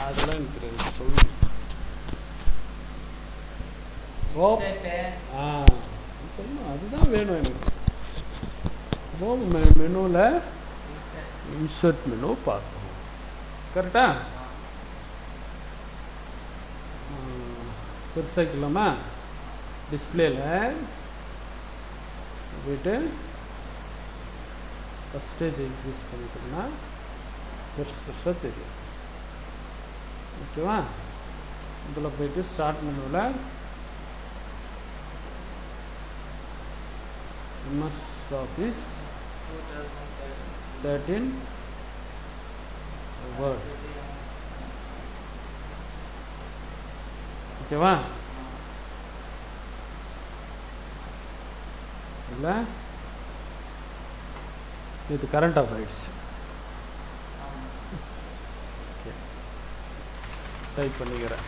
அதெல்லாம் எனக்கு தெரியாது சொல்லு ஓ ஆ சொல்லணும் அதுதான் வேணும் எனக்கு. ரோம் மெனுவில் insert. இன்சர்ட் மெனு பார்க்கணும் கரெக்டா பெருசாக்கலாமா டிஸ்பிளேல போயிட்டு ஃபஸ்டேஜ் இன்க்ரீஸ் பண்ணிட்டோம்னா பெருசு பெருசாக தெரியும். ஓகேவா? இதில் போயிட்டு ஸ்டார்ட் மெனுவில் எம்எஸ் ஆஃபீஸ் 2013. தேர்ட்டீன் வேர்ட் ஓகேவா? இல்லை இது கரண்ட் ஆஃப் ஆமா. டைப் பண்ணிக்கிறேன்.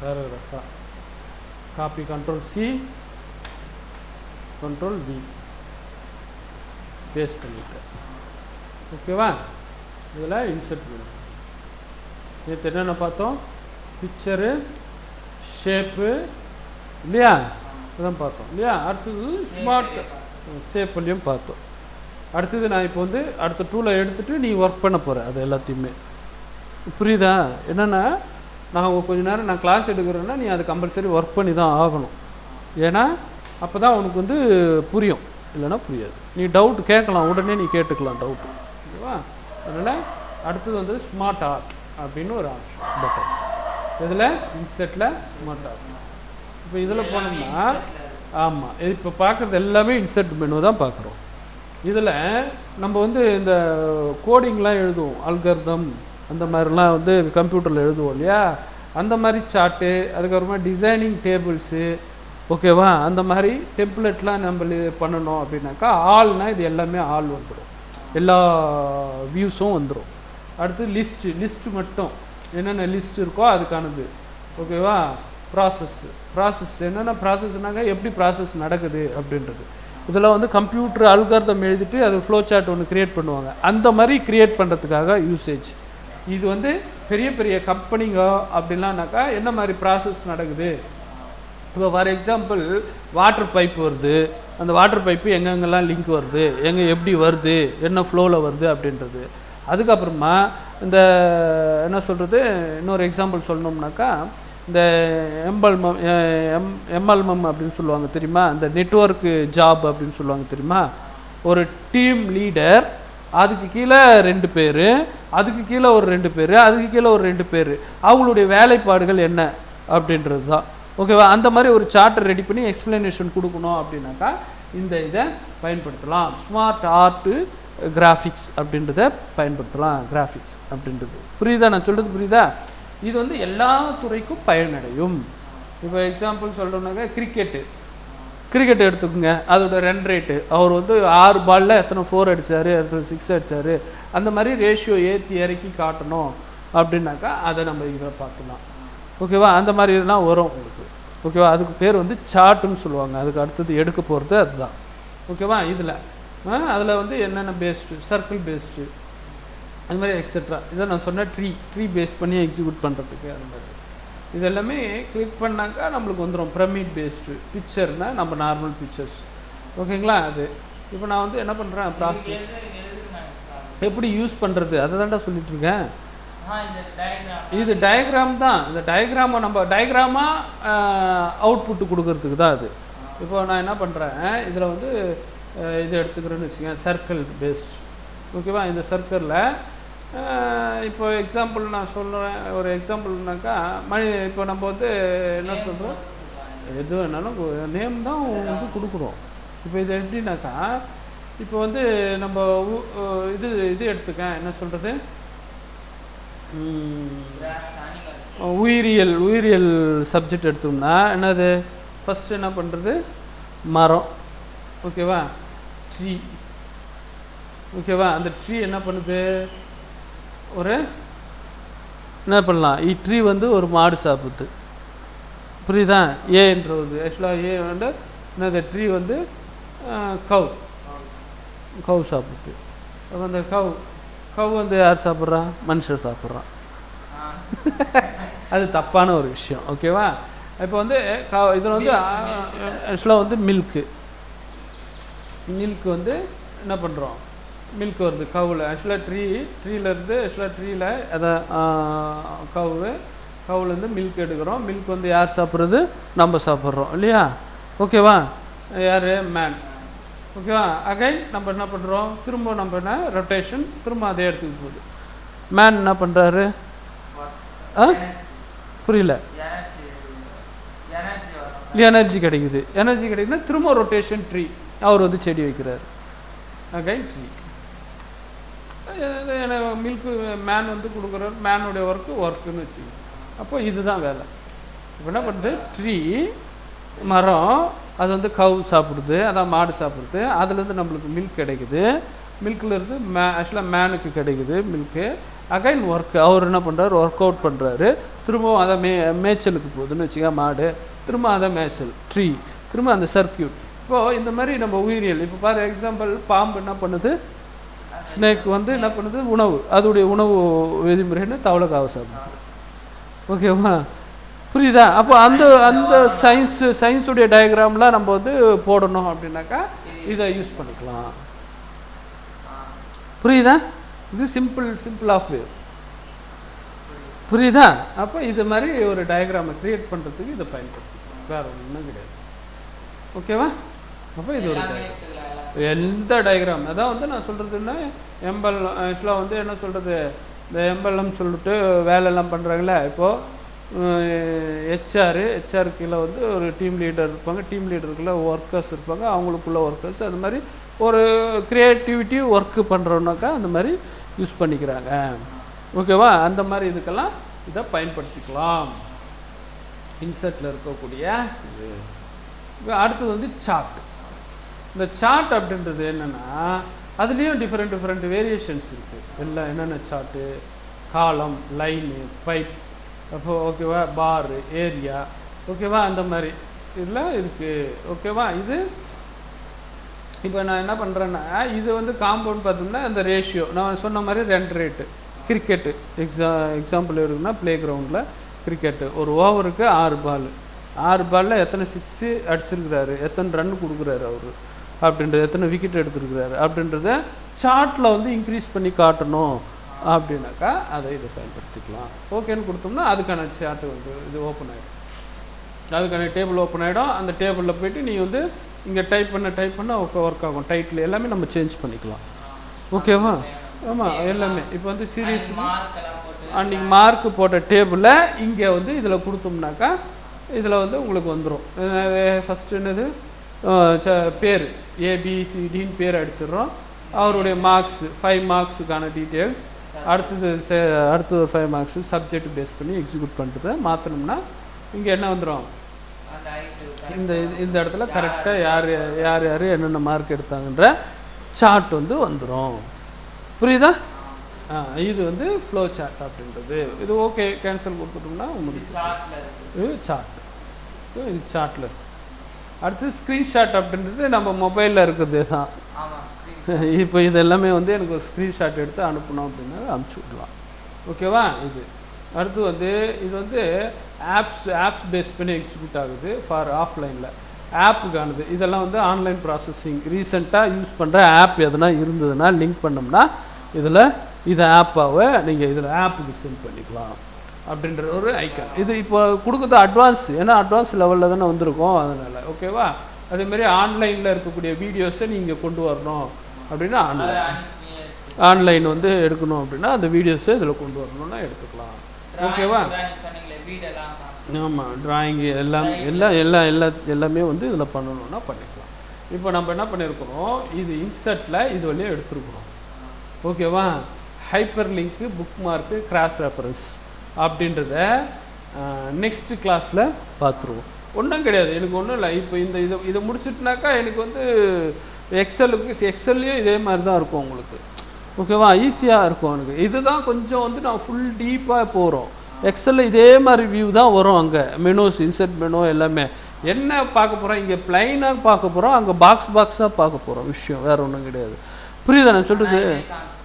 Paragraph copy control C control V paste பண்ணிட்டேன் ஓகேவா இதில் இன்சர்ட் பண்ணும் நேற்று என்னென்ன பார்த்தோம்? பிக்சரு ஷேப்பு இல்லையா? இதான் பார்த்தோம் இல்லையா? அடுத்தது ஸ்மார்ட் ஷேப்லையும் பார்த்தோம். அடுத்தது நான் இப்போ வந்து அடுத்த டூலை எடுத்துட்டு நீ ஒர்க் பண்ண போகிற அது எல்லாத்தையுமே. புரியுதா? என்னென்னா நான் கொஞ்ச நேரம் நான் கிளாஸ் எடுக்கிறேன்னா நீ அது கம்பல்சரி ஒர்க் பண்ணி தான் ஆகணும். ஏன்னா அப்போ தான் உனக்கு வந்து புரியும். இல்லைன்னா புரியாது. நீ டவுட் கேட்கலாம். உடனே நீ கேட்டுக்கலாம் டவுட் ஓகேவா? அதனால் அடுத்தது வந்து ஸ்மார்ட் ஆர்ட் அப்படின்னு ஒரு ஆப்ஷன் பட்டன் இதில் இன்செட்டில் ஸ்மார்ட் ஆர்ட் இப்போ இதில் போனோம்னா ஆமாம் இப்போ பார்க்குறது எல்லாமே இன்செர்ட் மெனு தான் பார்க்குறோம். இதில் நம்ம வந்து இந்த கோடிங்லாம் எழுதுவோம். அல்கர்தம் அந்த மாதிரிலாம் வந்து கம்ப்யூட்டரில் எழுதுவோம் இல்லையா? அந்த மாதிரி சார்ட்டு அதுக்கப்புறமா டிசைனிங் டேபிள்ஸு ஓகேவா? அந்த மாதிரி டெம்ப்ளெட்லாம் நம்ம பண்ணணும் அப்படின்னாக்கா ஆள்னா இது எல்லாமே ஆள் வந்துடும் எல்லா வியூஸும் வந்துடும் அடுத்து லிஸ்ட்டு லிஸ்ட்டு மட்டும். என்னென்ன லிஸ்ட் இருக்கோ அதுக்கானது. ஓகேவா? ப்ராசஸ் ப்ராசஸ் என்னென்ன ப்ராசஸ்னாக்கா எப்படி ப்ராசஸ் நடக்குது அப்படின்றது. இதெல்லாம் வந்து கம்ப்யூட்டர் அல்கார்தம் எழுதிட்டு அது ஃப்ளோ சார்ட் ஒன்று க்ரியேட் பண்ணுவாங்க. அந்த மாதிரி க்ரியேட் பண்ணுறதுக்காக யூசேஜ் இது வந்து பெரிய பெரிய கம்பெனிங்க அப்படிலாம்னாக்கா என்ன மாதிரி ப்ராசஸ் நடக்குது? இப்போ ஃபார் எக்ஸாம்பிள் வாட்டர் பைப் வருது. அந்த வாட்டர் பைப்பு எங்கெங்கெல்லாம் லிங்க் வருது? எங்கே எப்படி வருது? என்ன ஃப்ளோவில் வருது அப்படின்றது. அதுக்கப்புறமா இந்த என்ன சொல்கிறது இன்னொரு எக்ஸாம்பிள் சொல்லணும்னாக்கா இந்த எம்பல்மம் எம் எம்எல்மம் அப்படின்னு சொல்லுவாங்க தெரியுமா? இந்த நெட்வொர்க்கு ஜாப் அப்படின்னு சொல்லுவாங்க தெரியுமா? ஒரு டீம் லீடர் அதுக்கு கீழே ரெண்டு பேர் அதுக்கு கீழே ஒரு ரெண்டு பேர் அதுக்கு கீழே ஒரு ரெண்டு பேர். அவங்களுடைய வேலைப்பாடுகள் என்ன அப்படின்றது தான். ஓகேவா அந்த மாதிரி ஒரு சார்ட்டர் ரெடி பண்ணி எக்ஸ்பிளனேஷன் கொடுக்கணும் அப்படின்னாக்கா இந்த இதை பயன்படுத்தலாம். ஸ்மார்ட் ஆர்ட்டு கிராஃபிக்ஸ் அப்படின்றத பயன்படுத்தலாம். கிராஃபிக்ஸ் அப்படின்றது. புரியுதா? நான் சொல்கிறது புரியுதா? இது வந்து எல்லா துறைக்கும் பயனடையும். இப்போ எக்ஸாம்பிள் சொல்கிறோம்னாக்கா கிரிக்கெட்டு கிரிக்கெட் எடுத்துக்கோங்க அதோட ரன் ரேட்டு அவர் வந்து ஆறு பாலில் எத்தனை ஃபோர் அடித்தார் எத்தனை சிக்ஸ் அடிச்சாரு அந்த மாதிரி ரேஷியோ ஏற்றி இறக்கி காட்டணும் அப்படின்னாக்கா அதை நம்ம இதில் பார்க்கலாம். ஓகேவா அந்த மாதிரி இதெல்லாம் வரும் உங்களுக்கு. ஓகேவா அதுக்கு பேர் வந்து சார்ட்டுன்னு சொல்லுவாங்க. அதுக்கு அடுத்தது எடுக்க போகிறது அதுதான். ஓகேவா இதில். அதில் வந்து என்னென்ன பேஸ்டு சர்க்கிள் பேஸ்டு அது மாதிரி எக்ஸெட்ரா இதை நான் சொன்னேன் ட்ரீ ட்ரீ பேஸ் பண்ணி எக்ஸிக்யூட் பண்ணுறதுக்கு அந்த மாதிரி. இது எல்லாமே கிளிக் பண்ணாக்கா நம்மளுக்கு வந்துடும் பிரமிட் பேஸ்டு பிக்சர்னால் நம்ம நார்மல் பிக்சர்ஸ் ஓகேங்களா அது. இப்போ நான் வந்து என்ன பண்ணுறேன் ப்ராசஸ் எப்படி யூஸ் பண்ணுறது அதை தான்டா சொல்லிட்டு இருக்கேன். இது டயக்ராம் தான். இந்த டயக்ராமை நம்ம டயக்ராமாக அவுட்புட்டு கொடுக்கறதுக்கு தான் அது. இப்போ நான் என்ன பண்ணுறேன் இதில் வந்து இது எடுத்துக்கிறேன்னு வச்சுக்கேன் சர்க்கிள் பேஸ்ட் ஓகேவா இந்த சர்க்கிளில் இப்போ எக்ஸாம்பிள் நான் சொல்கிறேன் ஒரு எக்ஸாம்பிள்னாக்கா மணி இப்போ நம்ம வந்து என்ன சொல்கிறோம் எது வேணாலும் நேம் தான் வந்து கொடுக்குறோம். இப்போ இது எப்படின்னாக்கா இப்போ வந்து நம்ம உ- இது இது எடுத்துக்க என்ன சொல்கிறது உயிரியல் உயிரியல் சப்ஜெக்ட் எடுத்தோம்னா என்னது? ஃபஸ்ட்டு என்ன பண்ணுறது மரம். ஓகேவா ட்ரீ ஓகேவா அந்த ட்ரீ என்ன பண்ணுது? ஒரு என்ன பண்ணலாம்? இ ட்ரீ வந்து ஒரு மாடு சாப்பிடுது. புரியுதா? ஏன்றது ஆக்சுவலாக ஏ வந்து இந்த ட்ரீ வந்து கவு. கவு சாப்பிடுது. அப்போ அந்த கவு கவு வந்து யார் சாப்பிட்றா? மனுஷர் சாப்பிட்றான். அது தப்பான ஒரு விஷயம். ஓகேவா இப்போ வந்து இதில் வந்து ஆக்சுவலாக வந்து மில்க்கு மில்க் வந்து என்ன பண்ணுறோம் மில்க் வருது கவுல. ஆக்சுவலாக ட்ரீ ட்ரீலேருந்து ஆக்சுவலாக ட்ரீயில் அதை கவு கவுலேருந்து மில்க் எடுக்கிறோம். மில்க் வந்து யார் சாப்பிட்றது? நம்ம சாப்பிட்றோம் இல்லையா? ஓகேவா யார்? மேன் ஓகேவா அகைன் நம்ம என்ன பண்ணுறோம் திரும்ப நம்ம என்ன? ரொட்டேஷன் திரும்ப அதே இடத்துக்கு போகுது. மேன் என்ன பண்ணுறாரு ஆ? புரியல. எனர்ஜி கிடைக்குது. எனர்ஜி கிடைக்குதுன்னா திரும்ப ரொட்டேஷன் ட்ரீ அவர் வந்து செடி வைக்கிறார். அகைன் ட்ரீ மில்க்கு மேன் வந்து கொடுக்குறாரு. மேனுடைய ஒர்க்கு ஒர்க்குன்னு வச்சுக்கோங்க. அப்போ இதுதான் வேலை. இப்போ என்ன பண்ணுறது ட்ரீ மரம் அது வந்து கவு சாப்பிடுது அதான் மாடு சாப்பிடுது. அதுலேருந்து நம்மளுக்கு மில்க் கிடைக்குது. மில்க்லேருந்து மே ஆக்சுவலாக மேனுக்கு கிடைக்குது மில்க்கு அகைன் ஒர்க் அவர் என்ன பண்ணுறாரு ஒர்க் அவுட் பண்ணுறாரு திரும்பவும் அதை மே மேய்ச்சலுக்கு போகுதுன்னு வச்சுக்கா மாடு. திரும்ப அதை மேய்ச்சல் ட்ரீ திரும்ப அந்த சர்க்கியூட் இப்போது இந்த மாதிரி நம்ம உயிரியல் இப்போ பாரு எக்ஸாம்பிள் பாம்பு என்ன பண்ணுது? ஸ்னேக் வந்து என்ன பண்ணுது? உணவு. அதோடைய உணவு விதிமுறைன்னு தவளைக்காவை சாப்பிடுது ஓகேவா? புரியுதா? அப்போ அந்த அந்த சயின்ஸ் சயின்ஸுடைய டயக்ராம்லாம் நம்ம வந்து போடணும் அப்படின்னாக்கா இதை யூஸ் பண்ணிக்கலாம். புரியுதா? இது சிம்பிள் சிம்பிள் ஆஃப் புரியுதா? அப்போ இது மாதிரி ஒரு டயக்ராமை கிரியேட் பண்ணுறதுக்கு இதை பயன்படுத்தி வேறு ஒன்றும் கிடையாது. ஓகேவா? அப்போ இது ஒரு டயக்ராம் எந்த டயக்ராம் அதான் வந்து நான் சொல்கிறதுன்னா எம்பல் ஆக்சுவலாக வந்து என்ன சொல்கிறது இந்த எம்பல்லம் சொல்லிட்டு வேலையெல்லாம் பண்ணுறாங்களே இப்போது ஹெச்ஆர் ஹெச்ஆர் கீழே வந்து ஒரு டீம் லீடர் இருப்பாங்க. டீம் லீடருக்குள்ளே ஒர்க்கர்ஸ் இருப்பாங்க. அவங்களுக்குள்ள ஒர்க்கர்ஸ் அது மாதிரி ஒரு க்ரியேட்டிவிட்டி ஒர்க்கு பண்ணுறோன்னாக்கா அந்த மாதிரி யூஸ் பண்ணிக்கிறாங்க. ஓகேவா அந்த மாதிரி இதுக்கெல்லாம் இதை பயன்படுத்திக்கலாம். இன்செர்ட்டில் இருக்கக்கூடிய இது. அடுத்தது வந்து சாக்கு இந்த சார்ட் அப்படின்றது என்னென்னா அதுலேயும் டிஃப்ரெண்ட் டிஃப்ரெண்ட் வேரியேஷன்ஸ் இருக்குது எல்லாம் என்னென்ன சார்ட்டு காலம் லைனு பைப் அப்போ ஓகேவா பாரு ஏரியா ஓகேவா அந்த மாதிரி. இதெல்லாம் இருக்குது ஓகேவா இது இப்போ நான் என்ன பண்ணுறேன்னா இது வந்து காம்பவுண்ட் பார்த்தோம்னா அந்த ரேஷியோ நான் சொன்ன மாதிரி ரெண்டு ரேட்டு கிரிக்கெட்டு எக்ஸா எக்ஸாம்பிள் இருக்குன்னா ப்ளே கிரவுண்டில் கிரிக்கெட்டு ஒரு ஓவருக்கு ஆறு பால் ஆறு பாலில் எத்தனை சிக்ஸு அடிச்சிருக்கிறாரு? எத்தனை ரன் கொடுக்குறாரு அவர்? அப்படின்றது எத்தனை விக்கெட் எடுத்திருக்கிறாரு? அப்படின்றத சார்ட்டில் வந்து இன்க்ரீஸ் பண்ணி காட்டணும் அப்படின்னாக்கா அதை இதை பயன்படுத்திக்கலாம். ஓகேன்னு கொடுத்தோம்னா அதுக்கான சார்ட் வந்து இது ஓப்பன் ஆகிடும் அதுக்கான டேபிள் ஓப்பன் ஆகிடும் அந்த டேபிளில் போயிட்டு நீ வந்து இங்கே டைப் பண்ண டைப் பண்ண ஒர்க் ஆகும். டைட்டில் எல்லாமே நம்ம சேஞ்ச் பண்ணிக்கலாம். ஓகேவா ஆமாம் எல்லாமே. இப்போ வந்து சீரியஸ் அன்றைக்கி மார்க் போட்ட டேபிளை இங்கே வந்து இதில் கொடுத்தோம்னாக்கா இதில் வந்து உங்களுக்கு வந்துடும் ஃபஸ்ட்டு என்னது? பேர். ஏபிசிடின்னு பேர் அடிச்சிடுறோம். அவருடைய மார்க்ஸ் ஃபைவ் மார்க்ஸுக்கான டீட்டெயில்ஸ் அடுத்தது அடுத்தது ஃபைவ் மார்க்ஸு சப்ஜெக்ட் பேஸ் பண்ணி எக்ஸிக்யூட் பண்ணுறதை மாற்றினோம்னா இங்கே என்ன வந்துடும் இந்த இது- இந்த இடத்துல கரெக்டாக யார் யார் யார் என்னென்ன மார்க் எடுத்தாங்கன்ற சார்ட் வந்து வந்துடும் புரியுதா? ஆ இது வந்து ஃப்ளோ சார்ட் அப்படின்றது. இது ஓகே கேன்சல் கொடுத்துட்டோம்னா முடியும் இது சார்ட் இது சார்ட்டில் இருக்குது அடுத்து ஸ்க்ரீன்ஷாட் அப்படின்றது நம்ம மொபைலில் இருக்கிறது தான். இப்போ இது எல்லாமே வந்து எனக்கு ஒரு ஸ்க்ரீன்ஷாட் எடுத்து அனுப்பணும் அப்படின்னா அனுப்பிச்சி விடலாம் ஓகேவா? இது. அடுத்து வந்து இது வந்து ஆப்ஸ் ஆப்ஸ் பேஸ் பண்ணி எக்ஸிக்யூட் ஆகுது ஃபார் ஆஃப்லைனில் ஆப்புக்கானது இதெல்லாம் வந்து ஆன்லைன் ப்ராசஸிங் ரீசெண்டாக யூஸ் பண்ணுற ஆப் எதனா இருந்ததுன்னா லிங்க் பண்ணோம்னா இதில் இது ஆப்பாவை நீங்கள் இதில் ஆப்புக்கு சென்ட் பண்ணிக்கலாம். அப்படின்ற ஒரு ஐக்கான் இது இப்போ கொடுக்குறது அட்வான்ஸ் ஏன்னா அட்வான்ஸ் லெவலில் தானே வந்திருக்கோம். அதனால் ஓகேவா அதேமாரி ஆன்லைனில் இருக்கக்கூடிய வீடியோஸை நீங்கள் கொண்டு வரணும். அப்படின்னா ஆன்லைன் ஆன்லைன் வந்து எடுக்கணும் அப்படின்னா அந்த வீடியோஸை இதில் கொண்டு வரணும்னா எடுத்துக்கலாம். ஓகேவா ஆமாம் டிராயிங்கு எல்லாம் எல்லாம் எல்லாம் எல்லா எல்லாமே வந்து இதில் பண்ணணும்னா பண்ணிக்கலாம். இப்போ நம்ம என்ன பண்ணியிருக்கிறோம் இது இன்சர்ட்டில் இது வழியாக எடுத்துருக்குறோம். ஓகேவா hyperlink bookmark cross reference அப்படின்றத நெக்ஸ்ட் கிளாஸில் பார்த்துருவோம். ஒன்றும் கிடையாது. எனக்கு ஒன்றும் இல்லை. இப்போ இந்த இதை இதை முடிச்சுட்டுனாக்கா எனக்கு வந்து எக்ஸலுக்கு எக்ஸல்லையும் இதே மாதிரி தான் இருக்கும் உங்களுக்கு. ஓகேவா? ஈஸியாக இருக்கும் எனக்கு. இதுதான் கொஞ்சம் வந்து நான் ஃபுல் டீப்பாக போகிறோம் எக்ஸலில் இதே மாதிரி வியூ தான் வரும் அங்கே. மெனோஸ் இன்சர்ட் மெனு எல்லாமே. என்ன பார்க்க போகிறோம் இங்கே பிளைனாக பார்க்க போகிறோம் அங்கே பாக்ஸ் பாக்ஸாக பார்க்க போகிறோம் விஷயம். வேறு ஒன்றும் கிடையாது. புரியுதா நான் சொல்கிறது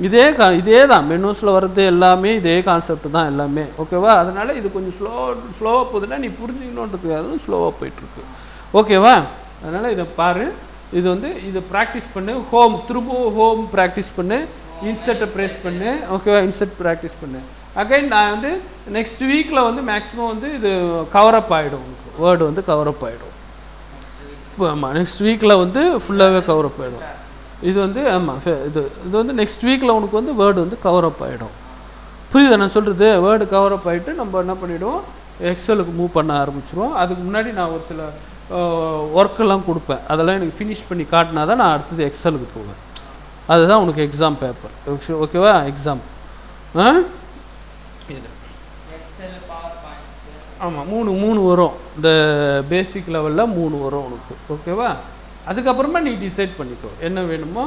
இதே கா இதே தான் மெனூஸில் வர்றது எல்லாமே இதே கான்செப்ட் தான் எல்லாமே. ஓகேவா? அதனால் இது கொஞ்சம் ஸ்லோ ஸ்லோவாக போகுதுன்னா நீ புரிஞ்சுக்கணுன்றதுக்காக ஸ்லோவாக போயிட்டுருக்கு. ஓகேவா? அதனால் இதை பாரு. இது வந்து இதை ப்ராக்டிஸ் பண்ணு. ஹோம் திரும்பவும் ஹோம் ப்ராக்டிஸ் பண்ணு. இன்சர்ட்டை ப்ரெஸ் பண்ணு. ஓகேவா? இன்சர்ட் ப்ராக்டிஸ் பண்ணு. அகைன் நான் வந்து நெக்ஸ்ட் வீக்கில் வந்து மேக்ஸிமம் வந்து இது கவரப் ஆகிடும் உங்களுக்கு. வேர்டு வந்து கவரப் ஆகிடும் ஆமாம் நெக்ஸ்ட் வீக்கில் வந்து ஃபுல்லாகவே கவரப் ஆகிடும் இது வந்து ஆமாம் இது இது வந்து நெக்ஸ்ட் வீக்கில் உனக்கு வந்து வேர்டு வந்து கவரப் ஆகிடும் புரியுதா? நான் சொல்கிறது வேர்டு கவரப் ஆகிட்டு நம்ம என்ன பண்ணிவிடுவோம் எக்ஸலுக்கு மூவ் பண்ண ஆரம்பிச்சிருவோம். அதுக்கு முன்னாடி நான் ஒரு சில ஒர்க்கெல்லாம் கொடுப்பேன். அதெல்லாம் எனக்கு ஃபினிஷ் பண்ணி காட்டினா தான் நான் அடுத்தது எக்ஸலுக்கு போவேன். அதுதான் உனக்கு எக்ஸாம் பேப்பர் ஓகேவா எக்ஸாம் ஆ? ஆமாம் மூணு மூணு வரும். இந்த பேசிக் லெவலில் மூணு வரும் உனக்கு. ஓகேவா அதுக்கப்புறமா நீ டிசைட் பண்ணிக்கோ. என்ன வேணுமோ